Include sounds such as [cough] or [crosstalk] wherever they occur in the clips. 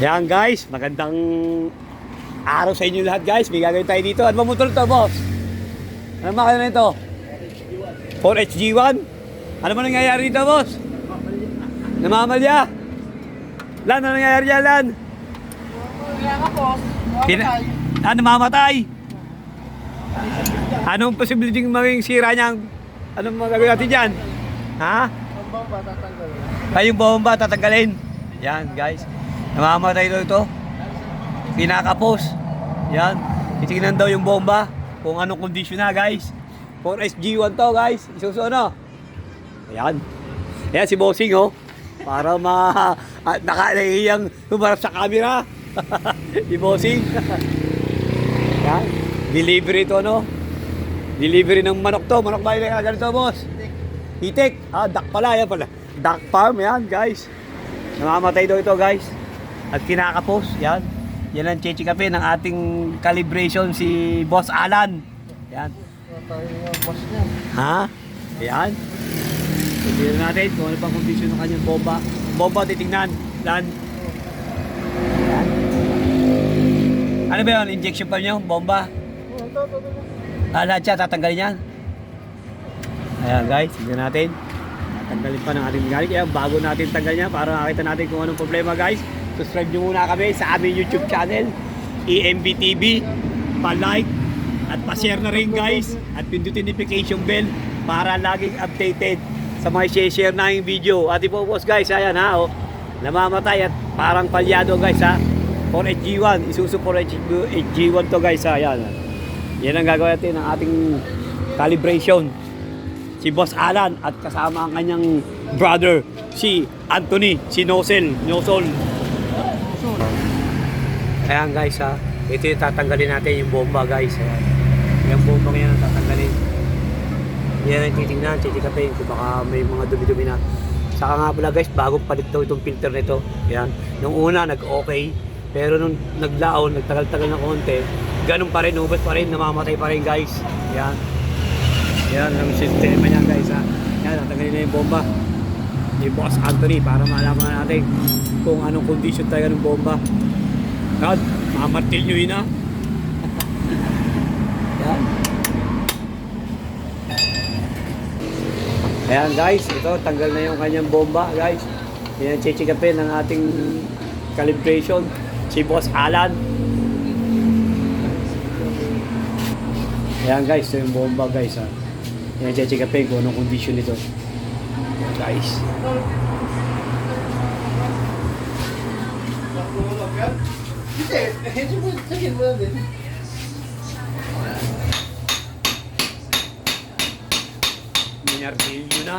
Yan guys, magandang araw sa inyo lahat guys. May gagawin tayo dito. Ano ba motor to, boss? Ano makina na ito? 4HG1? Ano ba nangyayari dito, boss? Namamalya? Lan, ano nangyayari dyan, Lan? Kaya ka po, Pina- ah, namamatay? Anong posibility maging sira niyang Anong magagawin natin dyan? Ha? ang bomba tatanggal. Ay, yung bomba, tatanggalin. Yan, guys. Namamatay daw ito. Pinakapos. Yan. Titignan daw yung bomba. Kung anong kondisyon na, guys. 4SG1 to, guys. Isuso, ano? Ayan. Ayan si Bossing, oh. Para ma... At nakalayang humarap sa camera. [laughs] si Bossing. Yan. Delivery to, no? Delivery ng manok to. Manok ba yung ganito, boss? Hitik. Ah, duck pala. Yan pala. Duck farm. Yan, guys. Namamatay daw ito, guys. At kinakapos. Yan. Yan ang chichikape ng ating calibration si Boss Alan. Yan. Ha? Yan. Tignan natin kung ano pang kondisyon ng kanyang bomba. Bomba titignan. Lan. Yan. Ano ba yun? Injection pa niyo? Bomba? Ah, lahat siya, tatanggalin yan. Ayan guys, tignan natin. Tatanggalin pa ng ating mechanik. Kaya bago natin tanggal niya, para makita natin kung anong problema guys. Subscribe nyo muna kami sa aming YouTube channel, EMB TV. Pa-like at pa-share na rin guys. At pindutin notification bell para laging updated sa mga share na yung video. At ipopos guys, ayan ha, oh. Namamatay at parang palyado guys ha. 4HG1, Isuzu 4HG1 to guys ha, ayan. Yan ang gagawin natin ng ating calibration. Si Boss Alan at kasama ang kanyang brother, si Anthony, si Nosel, Nosol. Ayan guys ha, ito yung tatanggalin natin yung bomba guys. Ayan. Yung bomba ngayon ang tatanggalin. Yan ang titignan, titigapin kung baka may mga dumi-dumi na. Saka nga pala guys, bagong palit daw itong filter nito. Yan. Nung una, nag-okay. Pero nung naglaon, nagtagal-tagal na konti, ganun pa rin, ubas pa rin, namamatay pa rin guys. Yan. Yan ang sistema niya guys ha. Yan, natanggalin na yung bomba. Ni Boss Anthony para malaman natin kung anong condition talaga ng bomba. Yan, mamartil nyo yun ha. Yan. Ayan guys, ito tanggal na yung kanyang bomba guys. Yan chichikapin ng ating calibration. Si Boss Alan. Ayan guys, ito yung bomba guys ha. Yan ang chichikapin kung anong condition nito. Ayan, guys. Hindi, hindi mo, sige mo na din. Minartilyo na.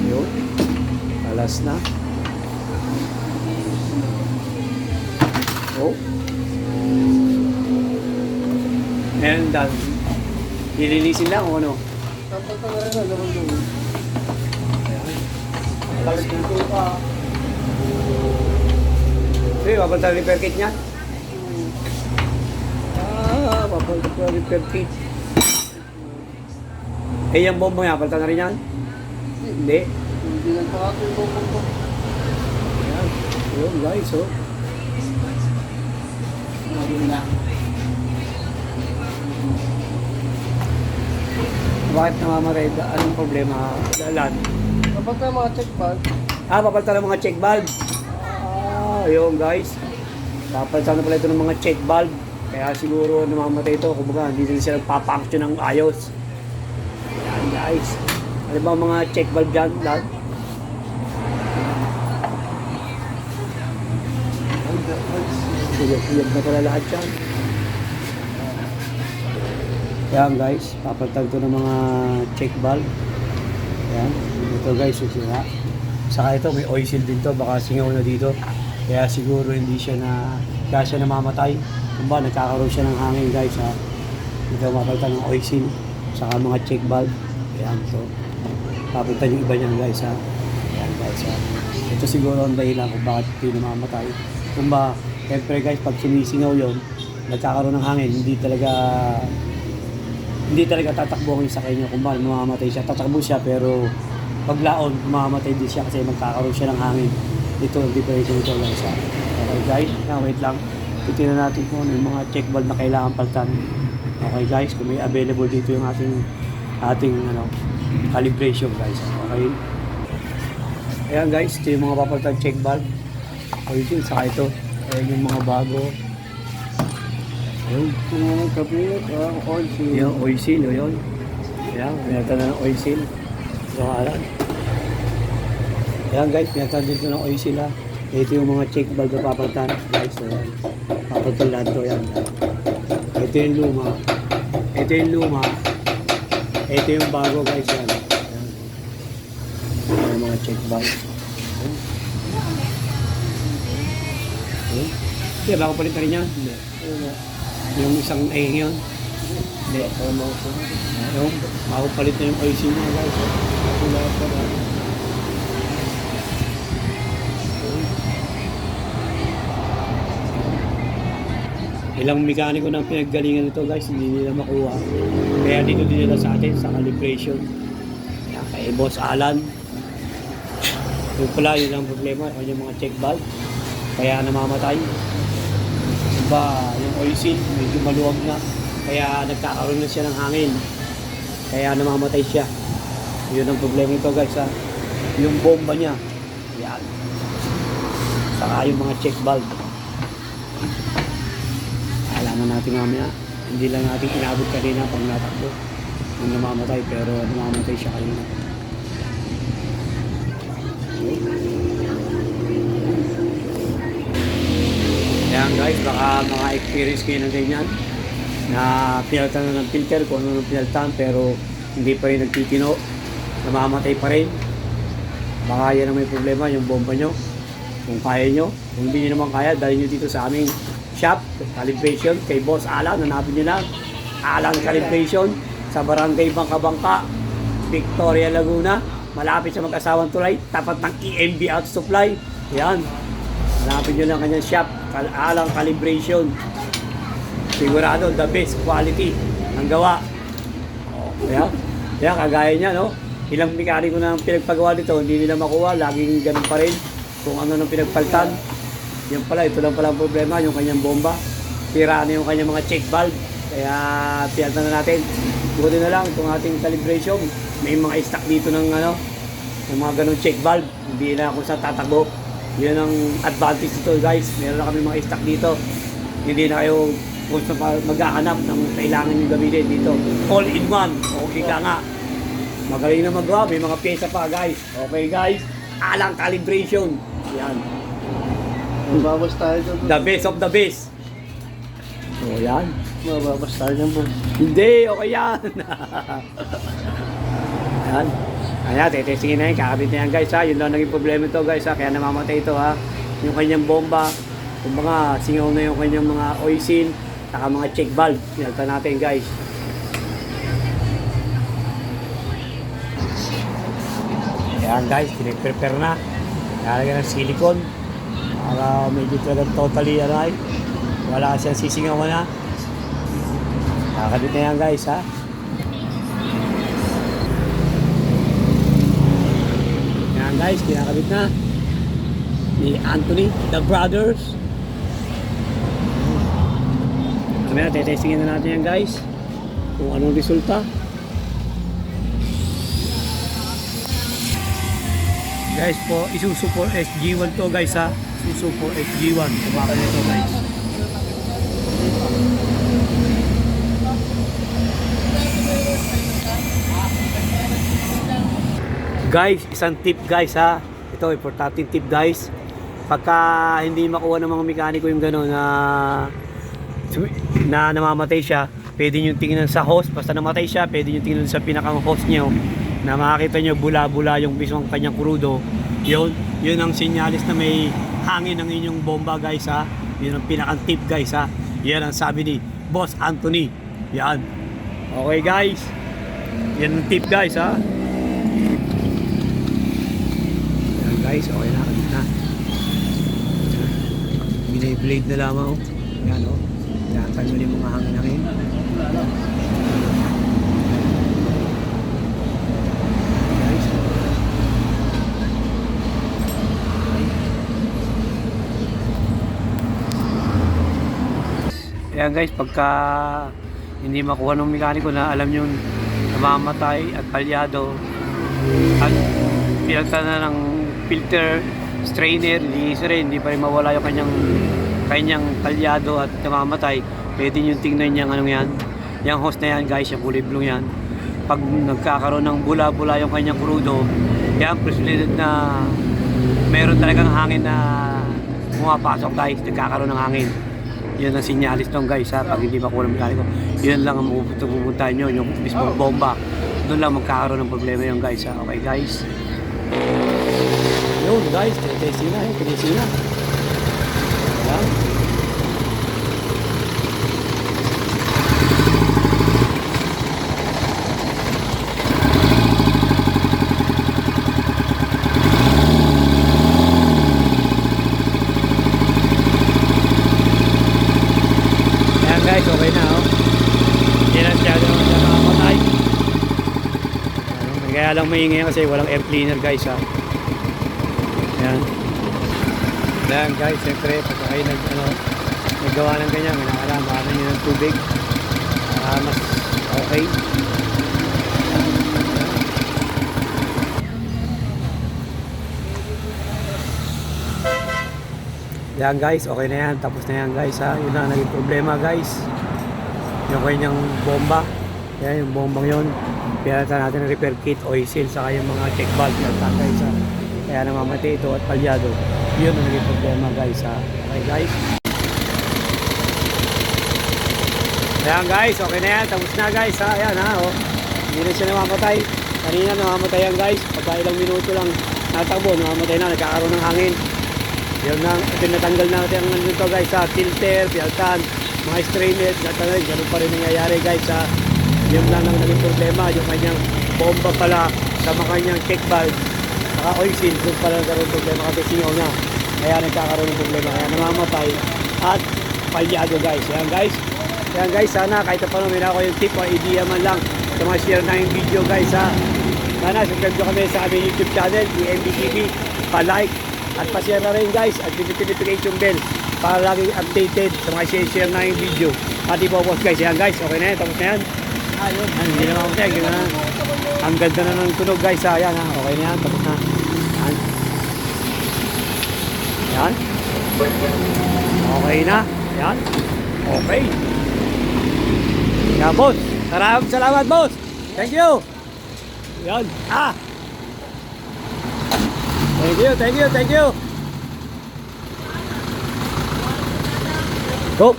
Yun. Alas na. Oh. And done. Lilinisin lang o ano? Na rin na pa. Eh, papunta ng repair kit niya? Ah, papunta ng repair kit. Eh, yung bomba niya, palta na rin yan? Hindi. Hindi lang pa ako yung bomba ko. Ayan. Yun, guys, oh. Bakit namamatay? Anong problema? Dalan. Kapag ka mga check bag, Ah, papalitan ng mga check valve. Ah, yun guys. Papalitan na pala ito ng mga check valve. Kaya siguro namamatay ito. Kumbaga, hindi na sila papangsyon ng ayos. Yan guys. Ano ba mga check valve dyan? Lahat? Iyag na pala lahat yan. Yan guys, papalitan ito ng mga check valve. Yan. Ito guys, yung sira. Saka ito, may oil seal din to. Baka singaw na dito. Kaya siguro hindi siya na, kaya siya namamatay. Kung ba, nagkakaroon siya ng hangin guys ha. Ito, mapalitan ng oil seal. Saka mga check valve. Ayan, so. Papalitan yung iba niyan guys ha. Ayan guys ha. Ito siguro ang dahilan kung bakit hindi namamatay. Kung ba, syempre guys, pag sumisingaw yon nagkakaroon ng hangin, hindi talaga hindi talaga tatakbo ang sakay niya kung bakit mamamatay siya. Tatakbo siya pero paglaon, mamamatay din siya kasi magkakaroon siya ng hangin. Ito, hindi pa ito lang sa. Okay guys, na wait lang. Titignan natin kung ano yung mga check valve na kailangan paltan. Okay guys, kung may available dito yung ating ating ano calibration guys. Okay. Ayan guys, ito yung mga papalitan check valve. Origin, saka ito. Ayan yung mga bago. Ayun. Ito na ng kabit, ah, oil seal. Yung oil seal, o yun. Ayan, pinata na ng oil seal. So, alam. Ayan guys, pinata dito ng oil seal ha. Ito yung mga check valve na papalitan. Guys, ayan. Papalitan lahat to, yan. Ito yung luma. Ito yung luma. Ito yung bago guys, yan. Ayan yung mga check valve. Ayan. Hindi, bago palitan rin yan. Hindi. Yung isang eh yun. Hindi. Tama ko. Yung, bago palit na yung seal niya guys. Wala pa na. Ilang mekaniko ng pinaggalingan nito guys, hindi nila makuha. Kaya dito din nila sa atin sa calibration. Kaya kay Boss Alan. Yung pala, yun ang problema. Yung mga check valve. Kaya namamatay. Diba, yung oil seal, medyo maluwag na. Kaya nagkakaroon na siya ng hangin. Kaya namamatay siya. Yun ang problema ito guys ha. Yung bomba niya. Yan. Saka yung mga check valve. Alaman natin mamaya. Hindi lang natin inabot kanina pag natakbo. Yung namamatay pero namamatay siya kanina. Baka mga experience kayo ng ganyan na pinaltan na ng filter kung ano nung pinaltan pero hindi pa rin nagtitino namamatay pa rin. Baka yan ang may problema yung bomba nyo. Kung kaya nyo kung hindi nyo naman kaya dali nyo dito sa aming shop calibration kay Boss Alan hanapin nyo lang. Alan Calibration sa Barangay Bangka-Bangka Victoria Laguna. Malapit sa mag-asawang tulay tapat ng EMB Out Supply. Yan. Hanapin nyo lang kanyang shop Kal- Alan Calibration sigurado the best quality ang gawa. Oh, kaya, kaya kagaya niya, no? Ilang mekaniko na ang pinagpagawa dito, hindi nila makuha, laging ganun pa rin kung ano nang pinagpaltan. Yan pala, ito lang pala ang problema, yung kanyang bomba. Sira na yung kanyang mga check valve. Kaya, piyaltan na natin. Buti na lang itong ating calibration. May mga stock dito ng ano, ng mga ganun check valve. Hindi na kung saan tatakbo. Yun ang advantage dito guys. Meron na kami mga stock dito. Hindi na kayo kung maghahanap ng kailangan nyo gamitin dito. All in one. Okay ka nga. Magaling na magawa. May mga pyesa pa guys. Okay guys. Alang calibration. Yan. Mababas tayo dyan. The best of the best. So yan. Mababas tayo dyan, boss. Hindi, okay yan. [laughs] Ayan. Ayan, tetestingin na yun. Kakabit na yan guys ha. Yun lang naging problema ito guys ha. Kaya namamatay ito ha. Yung kanyang bomba. Kung mga singaw na yung kanyang mga oil seal. Saka mga check valve. Pinalta natin guys. Ayan guys, prepare na. Lalagyan ng silicone. Para medyo talagang totally ano ay. Wala siyang sisingawan na. Kakabit na yan guys ha. Guys, kinakabit na. Ni Anthony, the brothers. Mamaya, tetestingin na natin yan guys. Kung anong resulta. Guys po, Isuzu for SG1 to guys ha. Isuzu for SG1. Tumakan nito guys. Guys, isang tip guys ha. Ito, importante tip guys. Pagka hindi makuha ng mga mekaniko yung gano'n na na namamatay siya, pwede nyo tingnan sa hose. Basta namatay siya, pwede nyo tingnan sa pinakang hose nyo na makakita nyo bula-bula yung mismong kanyang krudo. Yun, yun ang sinyalis na may hangin ng inyong bomba guys ha. Yun ang pinakang tip guys ha. Yan ang sabi ni Boss Anthony. Yan. Okay guys. Yan ang tip guys ha. guys okay na kanina biniblade na lamang oh. yan o oh. lahat mo yung mga hangin-hangin oh. Ayan guys, pagka hindi makuha ng mekaniko na alam yun namamatay at palyado at pinagtana ng filter, strainer, linis rin, hindi pa rin mawala yung kanyang kanyang palyado at namamatay. Pwede nyo tingnan yung anong yan. Yung hose na yan guys, yung kulay blue yan. Pag nagkakaroon ng bula-bula yung kanyang krudo, yan, presulited na meron talagang hangin na pumapasok guys, nagkakaroon ng hangin. Yun ang sinyalis nung guys ha, pag hindi makuha ng mekaniko. Yun lang ang pupunta- nyo, yung mismo bomba. Doon lang magkakaroon ng problema yung guys ha. Okay guys? Yun guys, testing na eh, testing na. Yan. Ayan guys, okay na oh. Hindi na siya na nakamatay. Ano, Kaya lang maingay kasi walang air cleaner guys ha. Ayan. Ayan guys, siyempre pag kayo nag, ano, naggawa ng ganyan, minakalaman nyo ng tubig. Para mas okay. Yan guys, okay na yan. Tapos na yan guys ha. Yun na naging problema guys. Yung kanyang bomba. Yan yung bombang yun. Pinalitan natin ng repair kit, oil seal, saka yung mga check valve. Yan guys. Kaya namamatay ito at palyado. Yun ang problema guys ha. Okay guys. Ayan guys, okay na yan. Tapos na guys ha. Ayan ha. Oh. Hindi na siya namamatay. Kanina namamatay yan guys. Pagka ilang minuto lang natakbo, namamatay na. Nagkakaroon ng hangin. Yun na, pinatanggal natin ang nandito guys sa filter, pialtan, mga strainer, natanay, ganun pa rin nangyayari guys sa yun lang ang naging problema, yung kanyang bomba pala sa mga kanyang check valve, saka oil seal, doon pala nagkaroon problema kasi singaw niya. Kaya nagkakaroon ng problema, kaya namamatay at palyado guys. Yan guys, yan guys, sana kahit pa paano ako yung tip o idea man lang sa mga share na yung video guys ha. Sana subscribe kami sa aming YouTube channel, EMBTV, pa-like, at pa-share na rin guys at notification bell para lagi updated sa mga share-share na yung video. At ipopost guys. Yan guys, okay na yan. Tapos na yan. Ayun. Hindi na mamatay. Ganun na. Ang ganda na ng tunog guys. Ha. Yan ha. Okay na yan. Tapos na. Yan. Yan. Okay na. Yan. Okay. Yan boss. Maraming salamat boss. Thank you. Yan. Ah. Thank you, thank you, thank you. Go.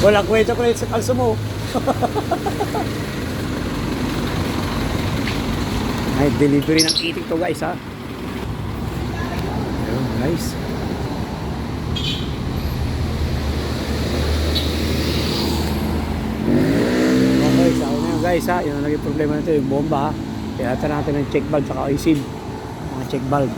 Walang kwenta ko sa kalso mo. [laughs] Ay, delivery ng itik to guys ha. Ayun guys. Okay, sa una yan guys ha. Yun naging problema nito, yung bomba ha. Kaya natin ng check valve saka oil seal. Mga check valve.